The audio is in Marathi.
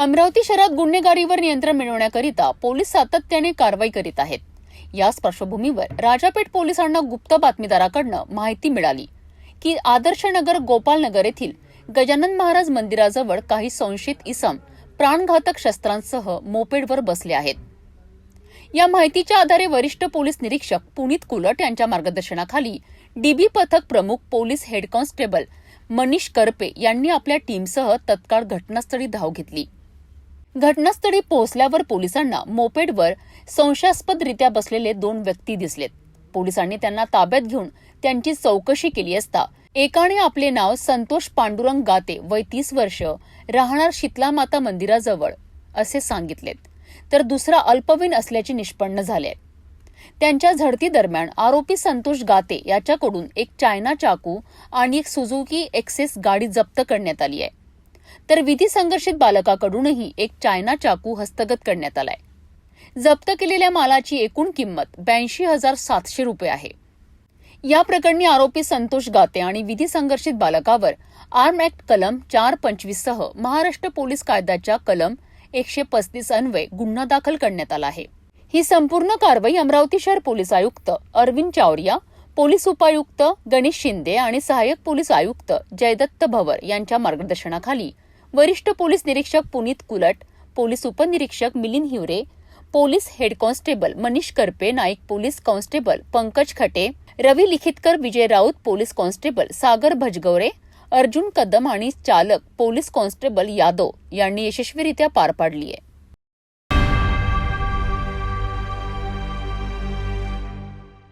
अमरावती शहरात गुन्हेगारीवर नियंत्रण मिळवण्याकरिता पोलीस सातत्याने कारवाई करीत आहेत. याच पार्श्वभूमीवर राजापेठ पोलिसांना गुप्त बातमीदाराकडनं माहिती मिळाली की आदर्शनगर गोपालनगर येथील गजानन महाराज मंदिराजवळ काही संशयित इसम प्राणघातक शस्त्रांसह मोपेडवर बसले आहेत. या माहितीच्या आधारे वरिष्ठ पोलीस निरीक्षक पुनीत कुलट यांच्या मार्गदर्शनाखाली डीबी पथक प्रमुख police head constable Manish Karpe यांनी आपल्या टीमसह तत्काळ घटनास्थळी धाव घेतली. घटनास्थळी पोहोचल्यावर पोलिसांना मोपेडवर संशयास्पदरित्या बसलेले दोन व्यक्ती दिसलेत. पोलिसांनी त्यांना ताब्यात घेऊन त्यांची चौकशी केली असता एकाने आपले नाव संतोष पांडुरंग गाते वय तीस वर्ष राहणार शीतला माता मंदिराजवळ असे सांगितलेत. तर दुसरा अल्पवीन असल्याचे निष्पन्न झाले. त्यांच्या झडती दरम्यान आरोपी संतोष गाते याच्याकडून एक चायना चाकू आणि एक सुझुकी एक्सेस गाडी जप्त करण्यात आली आहे. तर विधी संघर्षित बालकाकडूनही एक चायना चाकू हस्तगत करण्यात आलाय. जप्त केलेल्या मालाची एकूण किंमत ब्याऐंशी हजार सातशे रुपये आहे. या प्रकरणी आरोपी संतोष गाते आणि विधी संघर्षित बालकावर आर्म ऍक्ट कलम चार पंचवीस सह महाराष्ट्र पोलीस कायद्याच्या कलम एकशे पस्तीस अन्वये गुन्हा दाखल करण्यात आला आहे. ही संपूर्ण कारवाई अमरावती शहर पोलीस आयुक्त अरविंद चावरिया पोलीस उपायुक्त गणेश शिंदे आणि सहाय्यक पोलीस आयुक्त जयदत्त भवर यांच्या मार्गदर्शनाखाली वरिष्ठ पोलीस निरीक्षक पुनीत कुलट पोलीस उपनिरीक्षक Milind Hiware police head constable Manish Karpe Naik police constable Pankaj Khate Ravi Likhitkar Vijay Raut police constable Sagar Bhajgaware Arjun Kadam आणि चालक पोलीस कॉन्स्टेबल यादव यांनी यशस्वीरित्या पार पाडली आहे